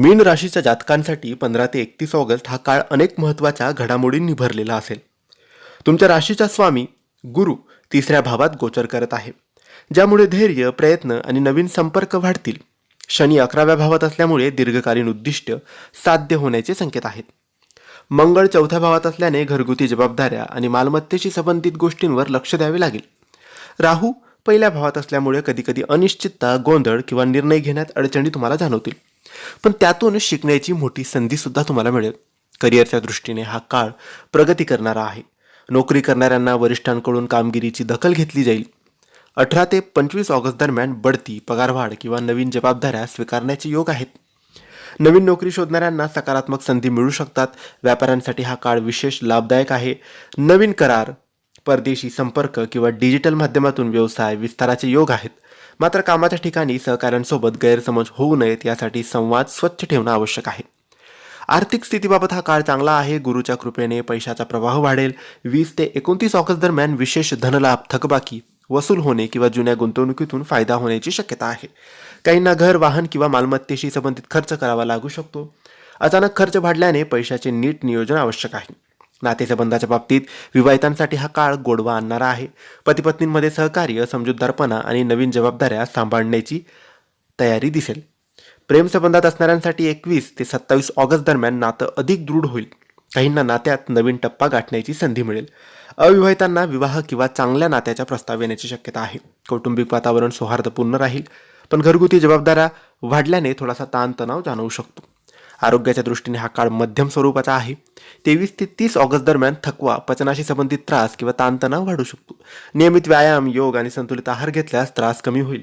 मीन राशीच्या जातकांसाठी पंधरा ते एकतीस ऑगस्ट हा काळ अनेक महत्त्वाच्या घडामोडींनी भरलेला असेल. तुमच्या राशीचा स्वामी गुरु तिसऱ्या भावात गोचर करत आहे. ज्यामुळे धैर्य प्रयत्न आणि नवीन संपर्क वाढतील. शनी अकराव्या भावात असल्यामुळे दीर्घकालीन उद्दिष्ट साध्य होण्याचे संकेत आहेत. मंगळ चौथ्या भावात असल्याने घरगुती जबाबदाऱ्या आणि मालमत्तेशी संबंधित गोष्टींवर लक्ष द्यावे लागेल. राहू पहिल्या भावात असल्यामुळे कधीकधी अनिश्चितता गोंधळ किंवा निर्णय घेण्यात अडचणी तुम्हाला जाणवतील. पण त्यातून शिकण्याची मोठी संधीसुद्धा तुम्हाला मिळेल. करिअरच्या दृष्टीने हा काळ प्रगती करणारा आहे. नोकरी करणाऱ्यांना वरिष्ठांकडून कामगिरीची दखल घेतली जाईल. अठरा ते पंचवीस ऑगस्ट दरम्यान बढती पगारवाढ किंवा नवीन जबाबदाऱ्या स्वीकारण्याचे योग आहेत. नवीन नोकरी शोधणाऱ्यांना सकारात्मक संधी मिळू शकतात. व्यापाऱ्यांसाठी हा काळ विशेष लाभदायक आहे. नवीन करार परदेशी संपर्क किंवा डिजिटल माध्यमातून व्यवसाय विस्ताराचे योग आहेत. मात्र कामाच्या ठिकाणी सहकाऱ्यांसोबत गैरसमज होऊ नयेत यासाठी संवाद स्वच्छ ठेवणं आवश्यक आहे. आर्थिक स्थितीबाबत हा काळ चांगला आहे. गुरुच्या कृपेने पैशाचा प्रवाह वाढेल. वीस ते एकोणतीस ऑगस्ट दरम्यान विशेष धनलाभ थकबाकी वसूल होणे किंवा जुन्या गुंतवणुकीतून फायदा होण्याची शक्यता आहे. काहींना घर वाहन किंवा मालमत्तेशी संबंधित खर्च करावा लागू शकतो. अचानक खर्च वाढल्याने पैशाचे नीट नियोजन आवश्यक आहे. नातेसंबंधाच्या बाबतीत विवाहितांसाठी हा काळ गोडवा आणणारा आहे. पतीपत्नींमध्ये सहकार्य समजूतदारपणा आणि नवीन जबाबदाऱ्या सांभाळण्याची तयारी दिसेल. प्रेमसंबंधात असणाऱ्यांसाठी एकवीस ते सत्तावीस ऑगस्ट दरम्यान नातं अधिक दृढ होईल. काहींना नात्यात नवीन टप्पा गाठण्याची संधी मिळेल. अविवाहितांना विवाह किंवा चांगल्या नात्याचा प्रस्ताव येण्याची शक्यता आहे. कौटुंबिक वातावरण सौहार्दपूर्ण राहील. पण घरगुती जबाबदाऱ्या वाढल्याने थोडासा ताणतणाव जाणवू शकतो. आरोग्याच्या दृष्टीने हा काळ मध्यम स्वरूपाचा आहे. तेवीस ते तीस ऑगस्ट दरम्यान थकवा पचनाशी संबंधित त्रास किंवा ताणतणाव वाढू शकतो. नियमित व्यायाम योग आणि संतुलित आहार घेतल्यास त्रास कमी होईल.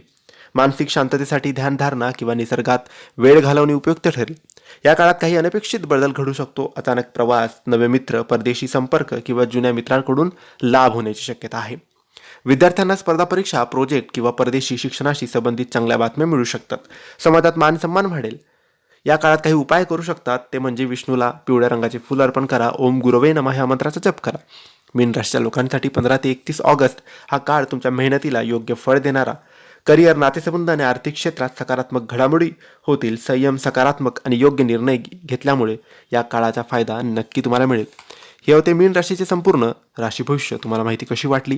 मानसिक शांततेसाठी ध्यानधारणा किंवा निसर्गात वेळ घालवणे उपयुक्त ठरेल. या काळात काही अनपेक्षित बदल घडू शकतो. अचानक प्रवास नवे मित्र परदेशी संपर्क किंवा जुन्या मित्रांकडून लाभ होण्याची शक्यता आहे. विद्यार्थ्यांना स्पर्धा परीक्षा प्रोजेक्ट किंवा परदेशी शिक्षणाशी संबंधित चांगल्या बातम्या मिळू शकतात. समाजात मान सन्मान वाढेल. या काळात काही उपाय करू शकतात ते म्हणजे विष्णूला पिवळ्या रंगाचे फुल अर्पण करा ओम गुरवे नमा ह्या मंत्राचा जप करा. मीन राशीच्या लोकांसाठी पंधरा ते एकतीस ऑगस्ट हा काळ तुमच्या मेहनतीला योग्य फळ देणारा. करिअर नातेसंबंध आणि आर्थिक क्षेत्रात सकारात्मक घडामोडी होतील संयम सकारात्मक आणि योग्य निर्णय घेतल्यामुळे या काळाचा फायदा नक्की तुम्हाला मिळेल. हे होते मीन राशीचे संपूर्ण राशी भविष्य. तुम्हाला माहिती कशी वाटली?